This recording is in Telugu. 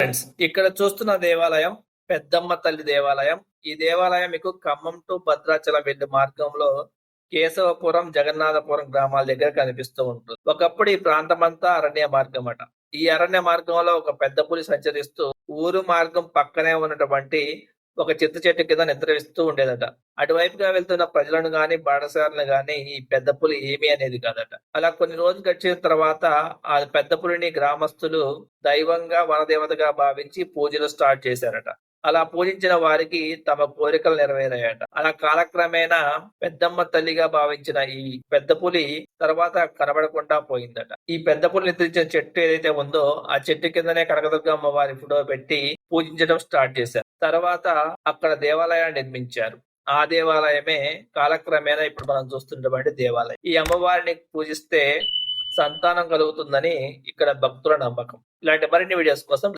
ఫ్రెండ్స్ ఇక్కడ చూస్తున్న దేవాలయం పెద్దమ్మ తల్లి దేవాలయం. ఈ దేవాలయం మీకు ఖమ్మం టు భద్రాచలం వెళ్ళే మార్గంలో కేశవపురం జగన్నాథపురం గ్రామాల దగ్గర కనిపిస్తూ ఉంటుంది. ఒకప్పుడు ఈ ప్రాంతమంతా అరణ్య మార్గం అట. ఈ అరణ్య మార్గంలో ఒక పెద్ద పులి సంచరిస్తూ ఊరు మార్గం పక్కనే ఉన్నటువంటి ఒక చింత చెట్టు కింద నిద్రవిస్తూ ఉండేదట. అటువైపుగా వెళ్తున్న ప్రజలను గాని బాటసారులను గాని ఈ పెద్ద పులి ఏమీ అనేది కాదట. అలా కొన్ని రోజులు గడిచిన తర్వాత ఆ పెద్ద పులిని గ్రామస్తులు దైవంగా వనదేవతగా భావించి పూజలు స్టార్ట్ చేశారట. అలా పూజించిన వారికి తమ కోరికలు నెరవేరాయట. అలా కాలక్రమేణా పెద్దమ్మ తల్లిగా భావించిన ఈ పెద్ద పులి తర్వాత కనబడకుండా పోయిందట. ఈ పెద్ద పులి నిద్రించిన చెట్టు ఏదైతే ఉందో ఆ చెట్టు కిందనే కనకదుర్గమ్మ వారి ఫోటో పెట్టి పూజించడం స్టార్ట్ చేశారు. తర్వాత అక్కడ దేవాలయాన్ని నిర్మించారు. ఆ దేవాలయమే కాలక్రమేణా ఇప్పుడు మనం చూస్తున్నటువంటి దేవాలయం. ఈ అమ్మవారిని పూజిస్తే సంతానం కలుగుతుందని ఇక్కడ భక్తుల నమ్మకం. ఇలాంటి మరిన్ని వీడియోస్ కోసం